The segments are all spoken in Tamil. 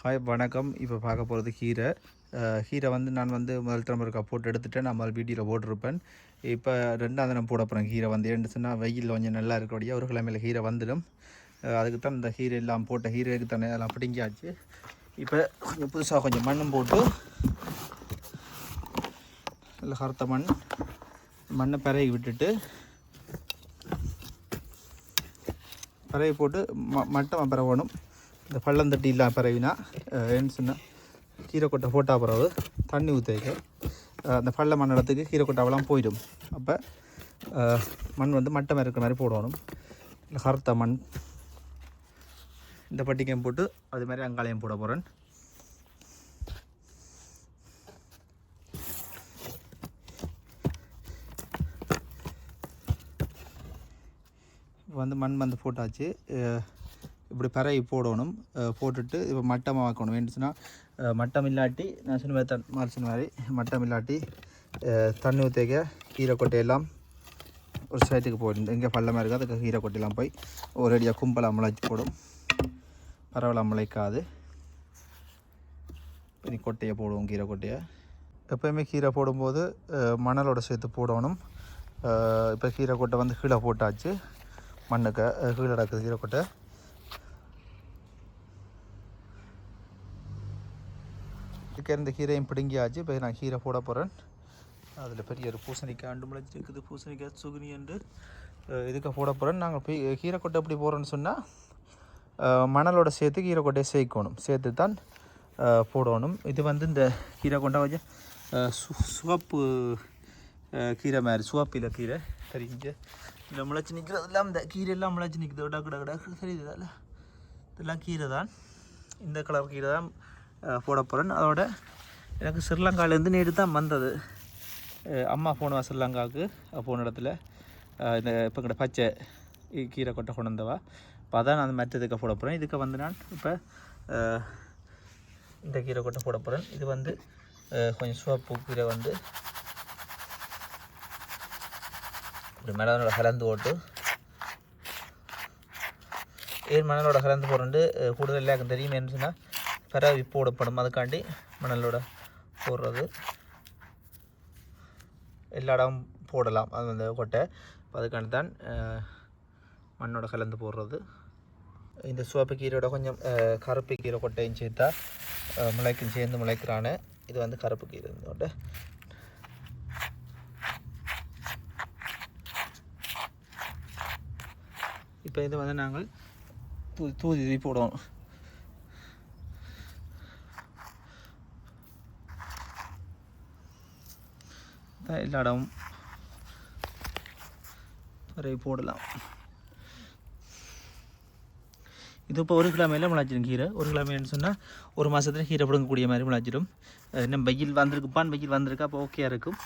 ஹாய் வணக்கம். இப்போ பார்க்க போகிறது ஹீரை. ஹீரை வந்து நான் வந்து முதல் தரம் இருக்கா போட்டு எடுத்துகிட்டேன் நான் முதல் வீடியோவில் போட்டிருப்பேன். இப்போ ரெண்டாவது நான் போட போகிறேன் ஹீரை வந்து. ஏன்னு சொன்னால் வெயில் கொஞ்சம் நல்லா இருக்கக்கூடிய ஒரு கிழமையில் ஹீரை வந்துடும். அதுக்கு தான் இந்த ஹீரோ எல்லாம் போட்ட ஹீரோக்கு தானே அதெல்லாம் பிடிங்கியாச்சு. இப்போ கொஞ்சம் புதுசாக கொஞ்சம் மண்ணும் போட்டு நல்ல கருத்த மண் மண்ணை பிறகு விட்டுட்டு பறவை போட்டு ம மட்டம் பிறவணும் இந்த பள்ளம் தட்டி இல்லாம பரவினா என்ன சொன்னால் கீரைக்கொட்டை போட்டா பிறகு தண்ணி ஊற்றிக்க அந்த பள்ள மண் இடத்துக்கு கீரைக்கொட்டாவெல்லாம் போயிடும். அப்போ மண் வந்து மட்டமாக இருக்கிற மாதிரி போடணும். இல்லை கருத்த மண். இந்த பட்டிக்கையும் போட்டு அது மாதிரி அங்காளையும் போட போகிறேன் வந்து மண் வந்து போட்டாச்சு. இப்படி பறவை போடணும். போட்டுட்டு இப்போ மட்டமாக ஆக்கணும் வேண்டுச்சுன்னா மட்டம் இல்லாட்டி நான் சொன்ன மாதிரி தன் மாதிரி சொன்ன மாதிரி மட்டம் இல்லாட்டி தண்ணி ஊற்றிக்க கீரை கொட்டையெல்லாம் ஒரு சைட்டுக்கு போயிடும் எங்கே பள்ளமாக இருக்குது அதுக்கு கீரை கொட்டையெல்லாம் போய் ஒரேடியாக கும்பலாக முளைச்சி போடும். பரவலாக முளைக்காது. இனி கொட்டையை போடுவோம் கீரை கொட்டையை. எப்போயுமே கீரை போடும்போது மணலோட சேர்த்து போடணும். இப்போ கீரை கொட்டை வந்து கீழே போட்டாச்சு. மண்ணுக்கு கீழே கிடக்குது கீரை கொட்டை. இதுக்கு இந்த கீரையும் பிடுங்கியாச்சு. இப்போ நான் கீரை போட போகிறேன் அதில் பெரிய ஒரு பூசணிக்காய் அண்டு முளைச்சிருக்குது பூசணிக்காய் சுகுனி என்று இதுக்கு போட போகிறேன் நாங்கள் போய் கீரை கொட்டை எப்படி போகிறோன்னு சொன்னால் மணலோட சேர்த்து கீரை கொட்டையை சேர்க்கணும். சேர்த்து தான் போடணும். இது வந்து இந்த கீரை கொண்டை கொஞ்சம் சு சுவப்பு கீரை மாதிரி சுவப்பில கீரை. சரிங்க இந்த முளைச்சி நிற்கிறது எல்லாம் இந்த கீரை எல்லாம் முளைச்சி நிற்குது டக்கு டக்கு டக்கு. சரி இதெல்லாம் கீரை தான் இந்த கலர் கீரை தான் போட போகிறேன் அதோட எனக்கு ஸ்ரீலங்காலேருந்து நேற்று தான் வந்தது. அம்மா போனவா ஸ்ரீலங்காவுக்கு. போன இடத்துல இந்த இப்போ கிட்ட பச்சை கீரை கொட்டை கொண்டு வந்தவா. இப்போ அதான் நான் மற்ற இதுக்கு போட போகிறேன் இதுக்கு வந்து நான் இப்போ இந்த கீரை கொட்டை போட போகிறேன் இது வந்து கொஞ்சம் சிவப்பு கீரை வந்து இப்படி மிளகனோட கலந்து ஓட்டு ஏன் மணலோட கலந்து போகிறேன் கூடுதல் எல்லாருக்கும் தெரியுமே என்ன சொன்னால் பரவி போடப்படும். அதுக்காண்டி மணலோட போடுறது. எல்லா இடம் போடலாம். அது அந்த கொட்டை. அப்ப அதுக்காண்டி தான் மண்ணோட கலந்து போடுறது. இந்த சிவப்பு கீரையோட கொஞ்சம் கருப்பு கீரை கொட்டையும் சேர்த்தா முளைக்கும் சேர்ந்து முளைக்கிறானே. இது வந்து கருப்பு கீரை இதோட இப்போ இது வந்து நாங்கள் தூ தூதி போடுவோம். தான் எல்லா இடமும் வரை போடலாம். இது இப்போ ஒரு கிழமையில் முளைச்சிடும் கீரை. ஒரு கிழமைன்னு சொன்னால் ஒரு மாதத்துல கீரை பிடுங்கக்கூடிய மாதிரி முளைச்சிடும். இன்னும் வெயில் வந்திருக்குப்பான் வெயில் வந்திருக்கா அப்போ ஓகே இருக்கும்.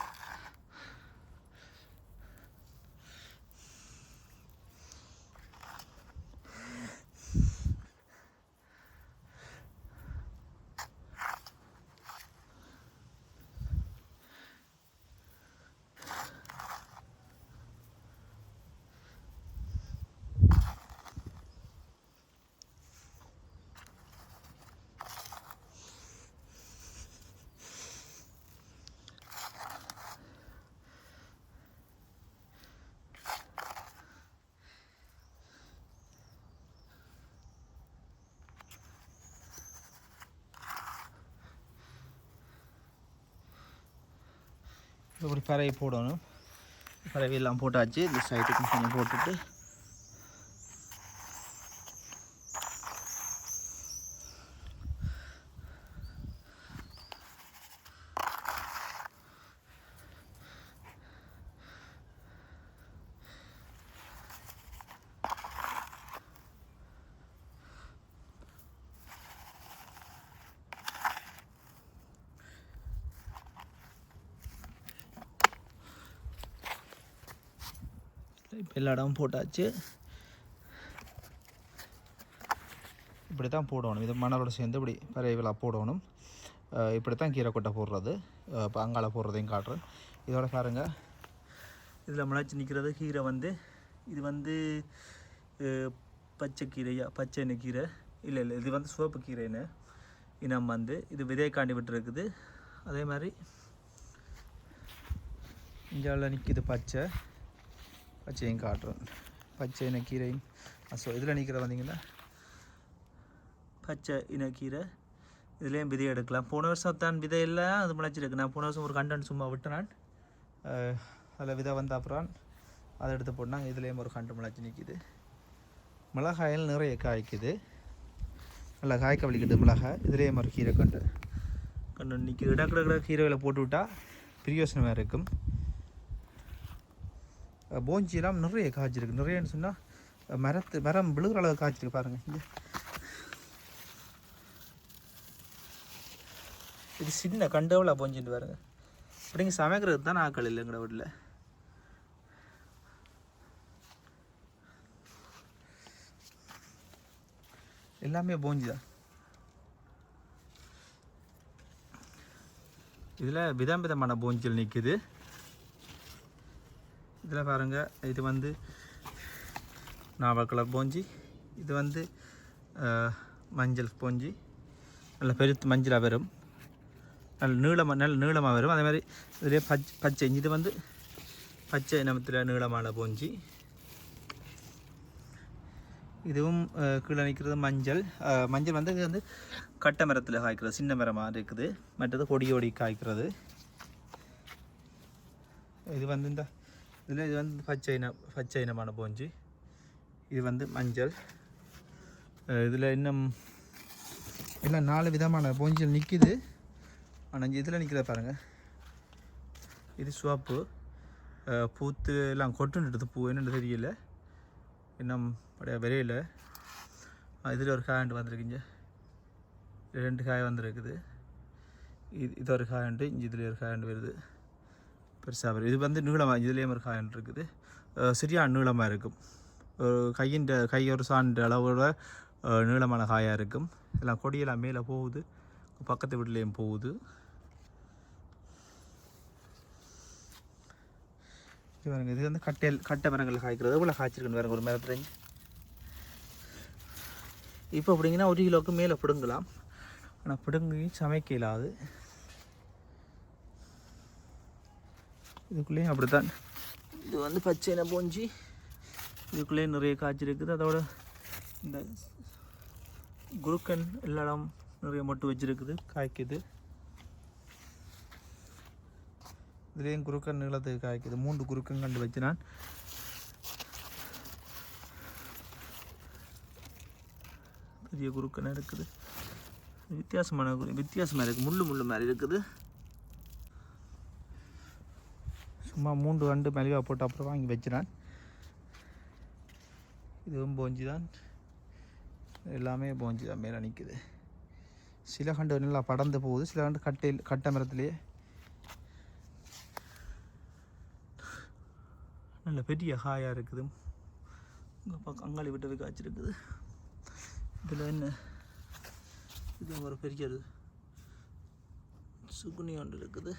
இப்படி பறவை போடணும். பறவை எல்லாம் போட்டாச்சு. இந்த சைட்டுக்கு கொஞ்சம் போட்டுட்டு இப்போ எல்லா இடமும் போட்டாச்சு. இப்படி தான் போடணும். இது மணலோட சேர்ந்து இப்படி பறவைகளாக போடணும். இப்படி தான் கீரை கொட்டை போடுறது. இப்போ அங்கால போடுறதையும் காட்டுறேன். இதோட பாருங்கள் இதில் முளைச்சி நிற்கிறது கீரை வந்து இது வந்து பச்சை கீரையா? பச்சை எண்ணெய் கீரை. இல்லை இல்லை இது வந்து சிவப்பு கீரைன்னு இனம் வந்து இது விதைக்காண்டி விட்டுருக்குது. அதே மாதிரி இந்தியாவில் நிற்கிது பச்சை. பச்சையும் காட்டுறேன் பச்சை இனக்கீரையும். ஸோ இதில் நிற்கிற வந்தீங்கன்னா பச்சை இனக்கீரை இதுலேயும் விதை எடுக்கலாம். போன வருஷம் தான் விதை எல்லாம் அது முளைச்சிருக்கு நான் போன வருஷம் ஒரு கண்டன் சும்மா விட்டுனான். அதில் விதை வந்த அப்புறம் அதை எடுத்து போட்டால் இதுலேயும் ஒரு கண்டு முளைச்சி நிற்கிது மிளகாயில் நிறைய காய்க்குது. நல்லா காய்க்க வலிக்குது மிளகாய் இதுலேயும் ஒரு கீரை கண்டு கண்டு நிற்கிது இடக்கிட கீரையில் போட்டு விட்டால் பிரியோசனமாக இருக்கும். போஞ்சியெல்லாம் நிறைய காய்ச்சிருக்கு. நிறையன்னு சொன்னால் மரத்து மரம் விழுகிற அளவு காய்ச்சிருக்கு பாருங்கள் இங்கே. இது சின்ன கண்டவளாக போஞ்சிட்டு பாருங்க. அப்படிங்க சமைக்கிறது தான் ஆக்கள் இல்லை வீட்டில் எல்லாமே போஞ்சி தான். இதில் விதம் விதமான போஞ்சில் நிற்குது இதில் பாருங்க இது வந்து நாவல் கலர் போஞ்சி இது வந்து மஞ்சள் போஞ்சி நல்ல பெருத்து மஞ்சளாக வரும். நல்ல நீளமாக நல்ல நீளமாக வரும். அதே மாதிரி இதிலே பச்சை பச்சை இது வந்து பச்சை இனத்தில் நீளமான போஞ்சி. இதுவும் கீழே நிற்கிறது மஞ்சள். மஞ்சள் வந்து இது வந்து கட்டை மரத்தில் காய்க்கிறது சின்ன மரமாக இருக்குது. மற்றது கொடியோடி காய்க்கிறது. இது வந்து இந்த இதில் இது வந்து பச்சை இன பச்சை இனமான போஞ்சி. இது வந்து மஞ்சள். இதில் இன்னும் இல்லை நாலு விதமான போஞ்சல் நிற்கிது ஆனால் இதில் நிற்கிறத பாருங்கள் இது சிவப்பு. பூத்து எல்லாம் கொட்டுன்றது பூ என்னென்னு தெரியல. இன்னும் அப்படியே விரையில். இதில் ஒரு காயண்டு வந்திருக்குங்க. ரெண்டு காய் வந்திருக்குது. இது இது ஒரு காய் உண்டு இங்கே இதில் ஒரு காயண்டு வருது. பெருசாக வரும். இது வந்து நீளமாக இதுலேயும் ஒரு காய் இருக்குது. சரியான நீளமாக இருக்கும். ஒரு கையின் கை ஒரு சான்ற அளவோட நீளமான காயாக இருக்கும். எல்லாம் கொடியெல்லாம் மேலே போகுது. பக்கத்து வீட்லேயும் போகுது. இது பாருங்க இது வந்து கட்டையில் கட்டை மரங்கள் காய்க்கிறது. எவ்வளோ காய்ச்சிருக்குன்னு பாருங்க ஒரு மரத்துல இப்போ அப்படிங்கன்னா ஒரு கிலோவுக்கு மேலே பிடுங்கலாம். ஆனால் பிடுங்கி சமைக்க இல்லாது இதுக்குள்ளேயும் அப்படித்தான். இது வந்து பச்சை போஞ்சி. இதுக்குள்ளேயும் நிறைய காய்ச்சி இருக்குது. அதோட இந்த குருக்கன் எல்லாம் நிறைய மொட்டு வச்சுருக்குது காய்க்குது. இதுலேயும் குருக்கன் நீளத்துக்கு காய்க்குது. மூன்று குருக்கன் கண்டு வச்சு நான் பெரிய குருக்கன் இருக்குது. வித்தியாசமான குரு வித்தியாசமாக இருக்குது முள்ளு முள்ளு மாதிரி இருக்குது. சும்மா மூன்று கண்டு மலிவா போட்டு அப்புறம் வாங்கி வச்சினான் இதுவும் போஞ்சி தான். எல்லாமே போஞ்சி தான் மேலே நிற்குது சில கண்டு நல்லா படர்ந்து போகுது சில கண்டு கட்டையில் கட்டை மரத்துலேயே நல்ல பெரிய ஹாயாக இருக்குது. இங்கே பக்கம் அங்காளி விட்டு காய்ச்சிருக்குது இதில் என்ன? இது ஒரு பெரிய சுகுனி ஒன்று இருக்குது.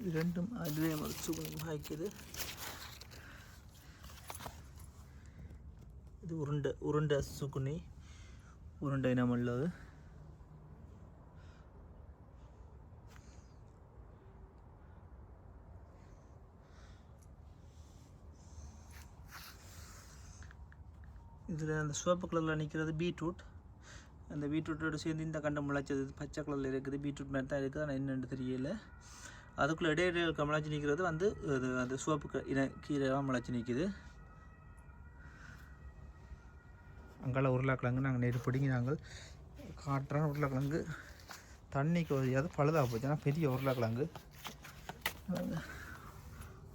இது ரெண்டும் அதுவே ஒரு சுகுனி காய்க்குது இது உருண்டை உருண்டை சுகுனி உருண்டை இனம் உள்ளது. இதில் அந்த சிவப்பு கலரில் நிற்கிறது பீட்ரூட். அந்த பீட்ரூட்டோட சேர்ந்து இந்த கண்டம் முளைச்சது. பச்சை கலரில் இருக்குது. பீட்ரூட் மாதிரி தான் இருக்குது. ஆனால் என்னென்னு தெரியல. அதுக்குள்ளே இடையிடையில் முளைச்சி நிற்கிறது வந்து அது அந்த சிவப்பு க இன கீரைலாம் முளைச்சி நிற்கிது அங்கால உருளைக்கிழங்கு நாங்கள் நேற்று பிடிங்கி நாங்கள் காட்டுறோம். உருளைக்கிழங்கு தண்ணிக்கு ஒழியாது பழுதாக போச்சு. ஆனால் பெரிய உருளைக்கிழங்கு.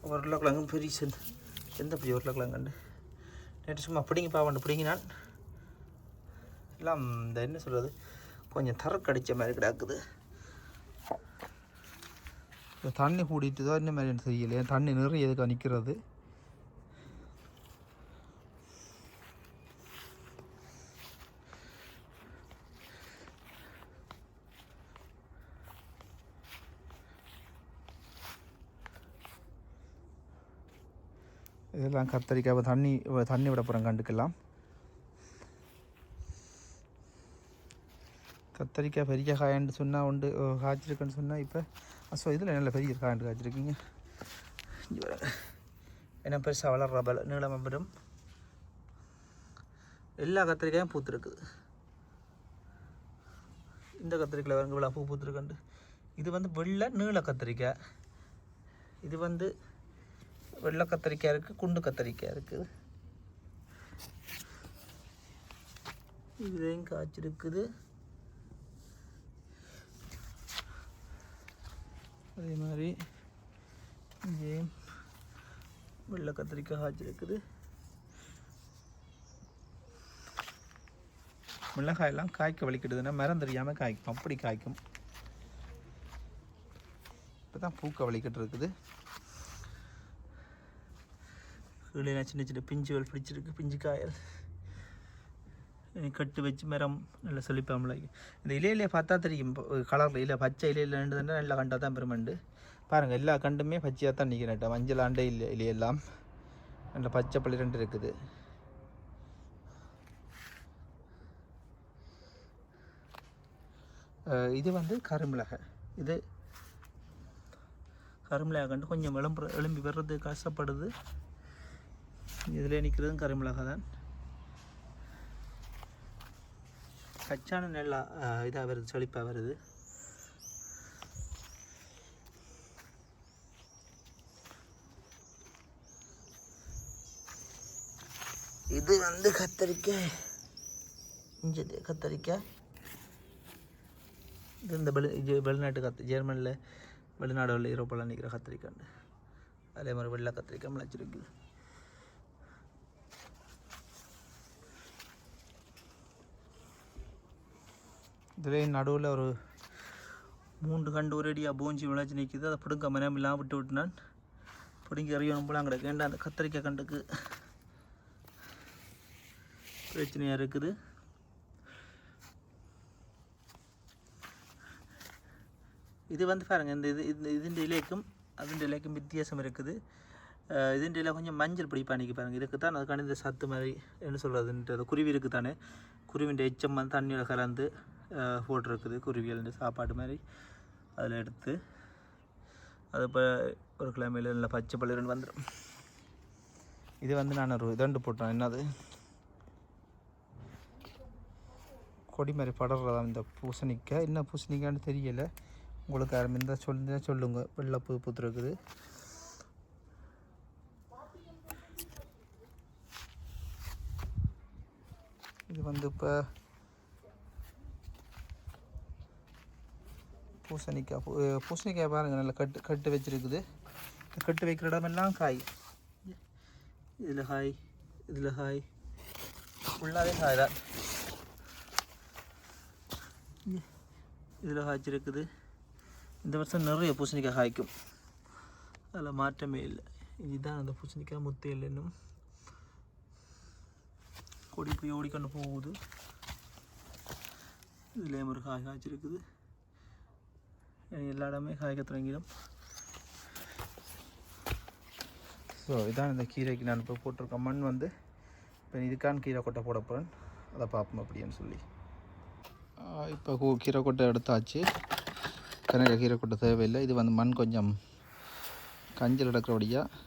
உருளைக்கிழங்கு பெரிய செல் எந்த பெரிய உருளைக்கிழங்குண்டு? நேற்று சும்மா பிடிங்கி பாவண்டு பிடிங்கினான் எல்லாம் இந்த என்ன சொல்கிறது கொஞ்சம் தரக்கடிச்ச மாதிரி கிடக்குது. தண்ணி கூடிட்டு தான் என்ன மாதிரி தெரியல தண்ணி நிறைய எதுக்கு நிற்கிறது? இதெல்லாம் கத்தரிக்காய் தண்ணி தண்ணி விட கண்டுக்கலாம். கத்தரிக்காய் பெரிய காயன்னு சொன்னால் உண்டு காய்ச்சிருக்குன்னு சொன்னால் இப்போ ஸோ இதில் நல்ல பெரிய காண்டு காய்ச்சிருக்கீங்க என்ன பெருசாக வளர்ற பல நீளம் பெரும் எல்லா கத்திரிக்காயும் பூத்துருக்குது இந்த கத்திரிக்காயில் வருங்க விழா பூ பூத்துருக்குண்டு இது வந்து வெள்ளை நீள கத்திரிக்காய் இது வந்து வெள்ளை கத்திரிக்காய் இருக்குது குண்டு கத்திரிக்காய் இருக்குது இதுலேயும் காய்ச்சிருக்குது. அதே மாதிரி இங்கேயும் வெள்ளை கத்திரிக்காய் காய்ச்சிருக்குது. மிளகாயெல்லாம் காய்க்க வலிக்கிடுதுன்னா மரம் தெரியாமல் காய்க்கும். அப்படி காய்க்கும். இப்போ தான் பூக்க வலிக்கிட்டு இருக்குது கீழே சின்ன சின்ன பிஞ்சுகள் பிடிச்சிருக்கு பிஞ்சு காயல் கட்டு வச்சு மரம் நல்லா செழிப்பாமல இந்த இலையிலே பார்த்தா தெரியும் கலரில் இல்லை பச்சை இலையில் ரெண்டு நல்லா கண்டா தான் பெருமண்டு. பாருங்கள் எல்லா கண்டுமே பச்சையாக தான் நிற்கிறேன் மஞ்சள் ஆண்டே இல்லை இலையெல்லாம். நல்ல பச்சை பள்ளி ரெண்டு இருக்குது. இது வந்து கருமிளகை இது கருமிளகா கண்டு கொஞ்சம் விளம்பு எழும்பி வர்றது கஷ்டப்படுது இதில் நிற்கிறதும் கருமிளகா தான். கச்சான நல்லா இதாக வருது செழிப்பாக வருது. இது வந்து கத்தரிக்காய். இஞ்சி கத்தரிக்காய். இது இந்த வெளி இது வெளிநாட்டு கத் ஜெர்மனியில் வெளிநாடுகளில் யூரோப்பில் நிற்கிற கத்திரிக்காண்டு அதே மாதிரி வெள்ளை கத்திரிக்காய் முளைச்சிருக்கு. இதுவே நடுவில் ஒரு மூன்று கண்டு ஒரேடியாக பூஞ்சி விளைச்சி நிற்கிது அதை பிடுங்க மனம் இல்லாமல் விட்டு விட்டு நான் பிடுங்கி அறியும் போல அங்கே வேண்டாம் அந்த கத்திரிக்காய் கண்டுக்கு? பிரச்சனையாக இருக்குது. இது வந்து பாருங்க இந்த இது இந்த இதுன்ற இலைக்கும் அதுன்ற இலைக்கும் வித்தியாசம் இருக்குது. இதுன்ற இலை கொஞ்சம் மஞ்சள் பிடிப்பா அன்றைக்கி பாருங்கள் இதுக்கு தான் அதுக்கான இந்த சத்து மாதிரி என்ன சொல்கிறதுன்றது குருவி இருக்குது தானே குருவின்ற எச்சம் வந்து தண்ணியில் கலந்து அஹ் போட்டிருக்குது. குருவியல் சாப்பாடு மாதிரி. அதில் எடுத்து அது இப்போ ஒரு கிழமையில் நல்ல பச்சை பள்ளிரண்டு வந்துடும் இது வந்து நான் ஒரு இதண்டு போட்டேன். என்னது? கொடி மாதிரி படர்றதா இந்த பூசணிக்காய். என்ன பூசணிக்கான்னு தெரியலை. உங்களுக்கு அருமையாக சொல்லி சொல்லுங்க சொல்லுங்க. வெள்ளை பூ பூத்துருக்குது. இது வந்து இப்போ பூசணிக்காய் பூசணிக்காய் பாருங்கள் நல்லா கட்டு கட்டு வச்சுருக்குது. கட்டு வைக்கிற இடமெல்லாம் காய். இதில் காய் இதில் காய். ஃபுல்லாகவே காய் தான். இதில் காய்ச்சிருக்குது இந்த வருஷம் நிறைய பூசணிக்காய் காய்க்கும். அதில் மாற்றமே இல்லை. இதுதான் அந்த பூசணிக்காய் முத்து இல்லை இன்னும் கொடி போய் ஓடிக்கொண்டு போகுது. இதுலேயும் ஒரு காய் காய்ச்சிருக்குது. எல்லா இடமே காய்க்க தொடங்கிடும். ஸோ இதான் இந்த கீரைக்கு நான் இப்போ போட்டிருக்க மண் வந்து. இப்போ இதுக்கான கீரை கொட்டை போட போகிறேன் அதை பார்ப்போம் அப்படின்னு சொல்லி. இப்போ கீரை கொட்டை எடுத்தாச்சு. கனக கீரை கொட்டை தேவையில்லை. இது வந்து மண் கொஞ்சம் கஞ்சல் எடுக்கிறபடியாக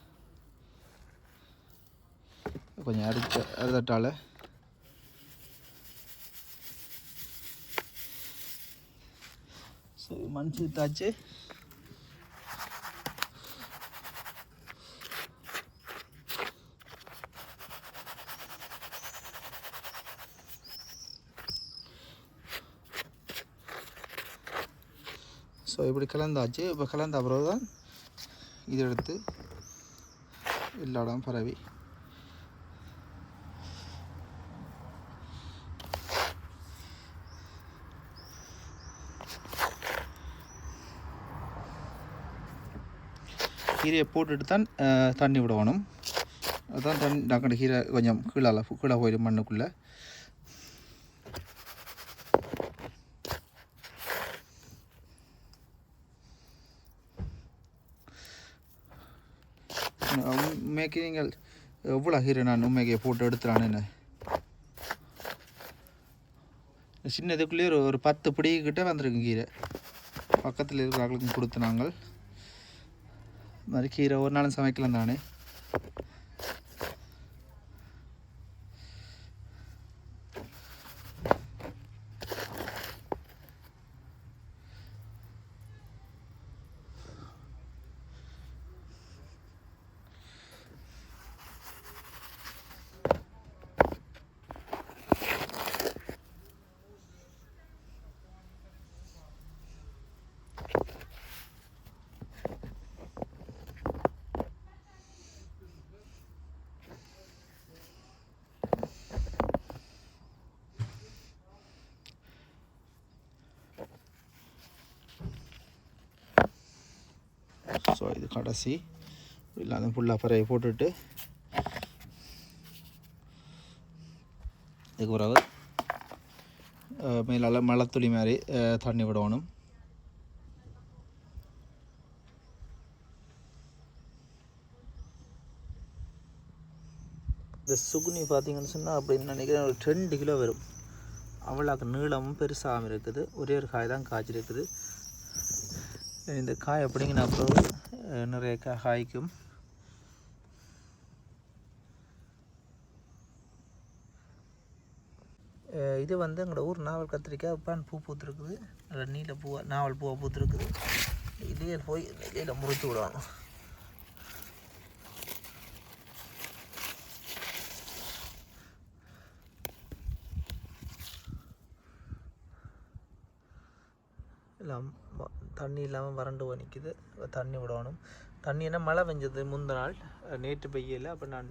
கொஞ்சம் அரிச்ச அறுதட்டால் சரி மண் சீத்தாச்சு ஸோ இப்படி கலந்தாச்சு. இப்போ கலந்த பிறகு தான் இது எடுத்து எல்லா இடம் பரவி. கீரையை போட்டுட்டு தான் தண்ணி விடணும். அதுதான் தண்ணி டக்குனு கீரை கொஞ்சம் கீழால கீழே போயிடும் மண்ணுக்குள்ளே. உண்மைக்கு நீங்கள் எவ்வளோ கீரை நான் உண்மைக்கு போட்டு எடுத்துறான்னு என்ன? ஒரு ஒரு பத்து பிடி கிட்ட வந்திருக்கு கீரை. பக்கத்தில் இருக்கிறவங்களுக்கும் கொடுத்து நாங்கள். இது மாதிரி கீரை ஒரு ஸோ இது கடைசி. இல்லாத ஃபுல்லாக பறையை போட்டுட்டு. இதுக்கு பிறகு மேலால் மேலால மழைத்துளி மாதிரி தண்ணி விடணும். இந்த சுகுனி பார்த்தீங்கன்னு சொன்னால் அப்படின்னு நினைக்கிறேன் ஒரு ரெண்டு கிலோ வரும். அவ்வளோக்கு நீளமும் பெருசாகவும் இருக்குது. ஒரே ஒரு காய் தான் காய்ச்சிருக்குது. இந்த காய் அப்படிங்கிற அப்புறம் நிறைய காய் காய்க்கும். இது வந்து எங்களோட ஊர் நாவல் கத்திரிக்காய். பான் பூ பூத்துருக்குது. நல்ல நீல பூவா நாவல் பூவாக பூத்துருக்குது. இலையில போய் இலையில முறித்து விடணும். எல்லாம் தண்ணி இல்லாமல் வறண்டு போய் நிற்கிது தண்ணி விடணும். தண்ணி என்ன மழை பெஞ்சது முந்த நாள். நேற்று பெய்யல. அப்போ நான்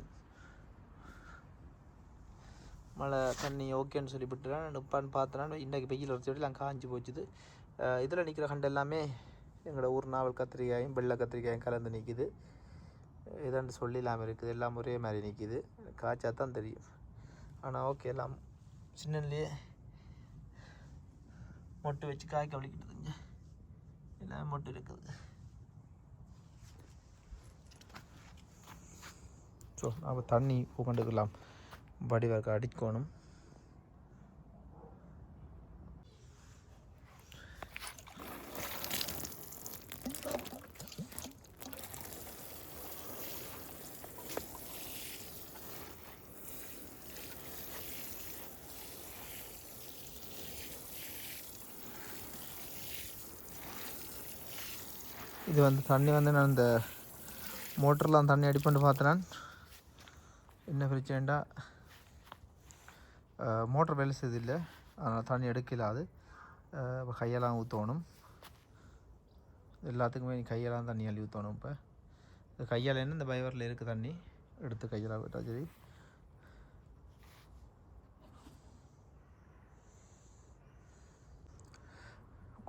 மழை தண்ணி ஓகேன்னு சொல்லி விட்டுறேன் உப்பான்னு பார்த்தேன்னா இன்றைக்கு வெயில் ஒரு செடி நான் காஞ்சி போச்சுது. இதில் நிற்கிற கண்டு எல்லாமே எங்களோட ஊர் நாவல் கத்திரிக்காயும் வெள்ளை கத்திரிக்காயும் கலந்து நிற்கிது இதாண்டு சொல்லி இல்லாமல் இருக்குது. எல்லாம் ஒரே மாதிரி நிற்கிது காய்ச்சா தான் தெரியும். ஆனால் ஓகே எல்லாம் சின்னதுலேயே மொட்டு வச்சு காய்க்க வலிக்கிட்டுதுங்க எல்லாம் மட்டும் இருக்குது. ஸோ நம்ம தண்ணி உட்காந்துக்கலாம் வடிவர்க்க அடிக்கணும். வந்து தண்ணி வந்து நான் இந்த மோட்டர்லாம் தண்ணி அடிப்பண்டு பார்த்தேன். என்ன பிரச்சனைண்டா மோட்டர் வேலை செய்தில்லை அதனால் தண்ணி எடுக்கல அது. இப்போ கையெல்லாம் ஊற்றணும் எல்லாத்துக்குமே கையெல்லாம் தண்ணி அள்ளி ஊற்றணும் இப்போ. இந்த கையால் என்ன? இந்த பைவரில் இருக்குது தண்ணி. எடுத்து கையெல்லாம் விட்டால் சரி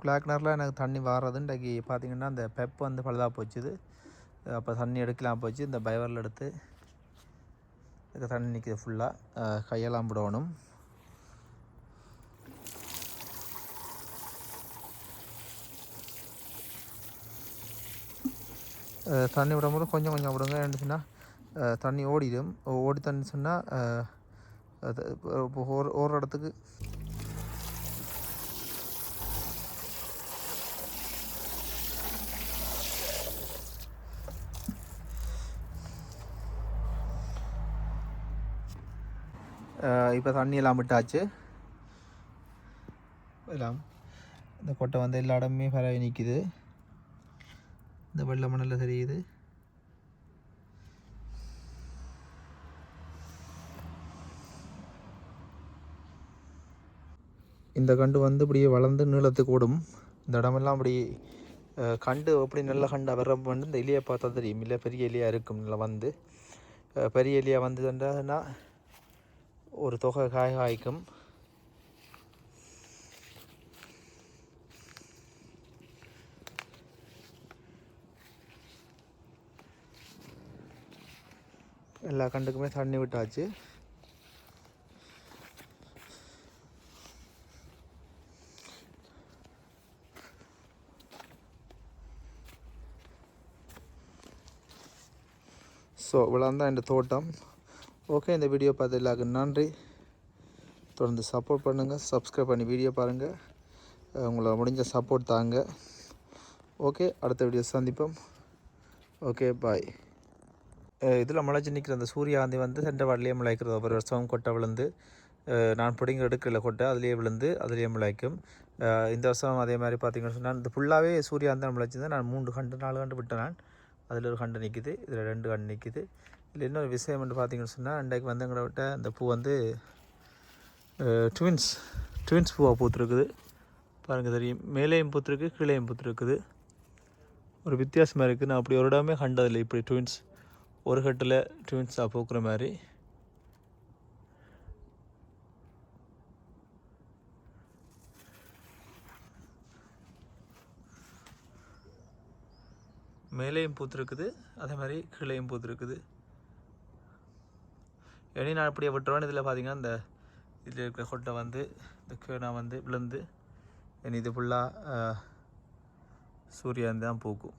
குளாக்னரில் எனக்கு தண்ணி வாரது இன்றைக்கி பார்த்தீங்கன்னா அந்த பெப் வந்து பழுதாக போச்சுது. அப்போ தண்ணி எடுக்கலாம் போச்சு. இந்த பைவரில் எடுத்து இதுக்கு தண்ணி நிற்கிது ஃபுல்லாக கையெல்லாம் விடணும் தண்ணி விடும்போது கொஞ்சம் கொஞ்சம் விடுங்க. என்னச்சுன்னா தண்ணி ஓடிடும். ஓடி தண்ணி சொன்னால் அது இப்போ ஒரு ஒரு இடத்துக்கு இப்போ தண்ணி எல்லாம் விட்டாச்சு. எல்லாம். இந்த கொட்டை வந்து எல்லா இடமுமே பரவி நிற்கிது இந்த வெள்ளை மணலில் தெரியுது. இந்த கண்டு வந்து இப்படியே வளர்ந்து நீளத்துக்கு ஓடும் இந்த இடமெல்லாம் அப்படி கண்டு அப்படி நல்ல கண்டு வர வந்து இந்த இலையை பார்த்தா தெரியும். இல்லை பெரிய இலையாக இருக்கும் நல்லா வந்து. பெரிய இலையாக வந்ததுன்னா ஒரு தொகை காய் காய்க்கும் எல்லா கண்டுக்குமே தண்ணி விட்டாச்சு. ஸோ இவ்வளோ தான் இந்த தோட்டம். ஓகே இந்த வீடியோ பார்த்து எல்லாருக்கும் நன்றி. தொடர்ந்து சப்போர்ட் பண்ணுங்கள் சப்ஸ்கிரைப் பண்ணி வீடியோ பாருங்கள் உங்களை முடிஞ்ச சப்போர்ட் தாங்க. ஓகே அடுத்த வீடியோ சந்திப்போம். ஓகே பாய் இதில் முளைச்சி நிற்கிற அந்த சூரியகாந்தி வந்து சென்ற வாட்டிலேயே முளைக்கிறது. ஒவ்வொரு வருஷமும் கொட்டை விழுந்து நான் பிடிங்க எடுக்கல கொட்டை அதுலேயே விழுந்து அதுலேயே முளைக்கும். இந்த வருஷம் அதே மாதிரி பார்த்தீங்கன்னு சொன்னால் இந்த ஃபுல்லாகவே சூரியகாந்தி முளைச்சிருந்தேன் நான் மூன்று கண்டு நாலு கண்டு விட்டேன் நான். அதில் ஒரு கண்டு நிற்கிது இதில் ரெண்டு கண்டு நிற்கிது இதில் இன்னொரு விஷயம் வந்து பார்த்தீங்கன்னு சொன்னால் அன்றைக்கு வந்தவங்கள விட்ட அந்த பூ வந்து ட்வின்ஸ் ட்வின்ஸ் பூவாக பூத்துருக்குது. பாருங்கள் தெரியும். மேலேயும் பூத்துருக்கு கீழேயும் பூத்துருக்குது. ஒரு வித்தியாசமாக இருக்குது. நான் அப்படி ஒரு இடமே கண்டதில்லை. இப்படி ட்வின்ஸ் ஒரு கட்டில் ட்வின்ஸாக பூக்குற மாதிரி. மேலேயும் பூத்துருக்குது. அதே மாதிரி கீழேயும் பூத்துருக்குது. இனி நான் அப்படியே விட்டுருவேன் இதில் பார்த்தீங்கன்னா இந்த இதில் இருக்கிற கொட்டை வந்து இந்த கேனா வந்து விழுந்து இனி இது ஃபுல்லாக சூரியன் தான் பூக்கும்.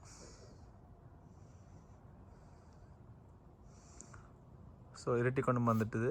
ஸோ இரட்டி கொண்டு வந்துட்டுது.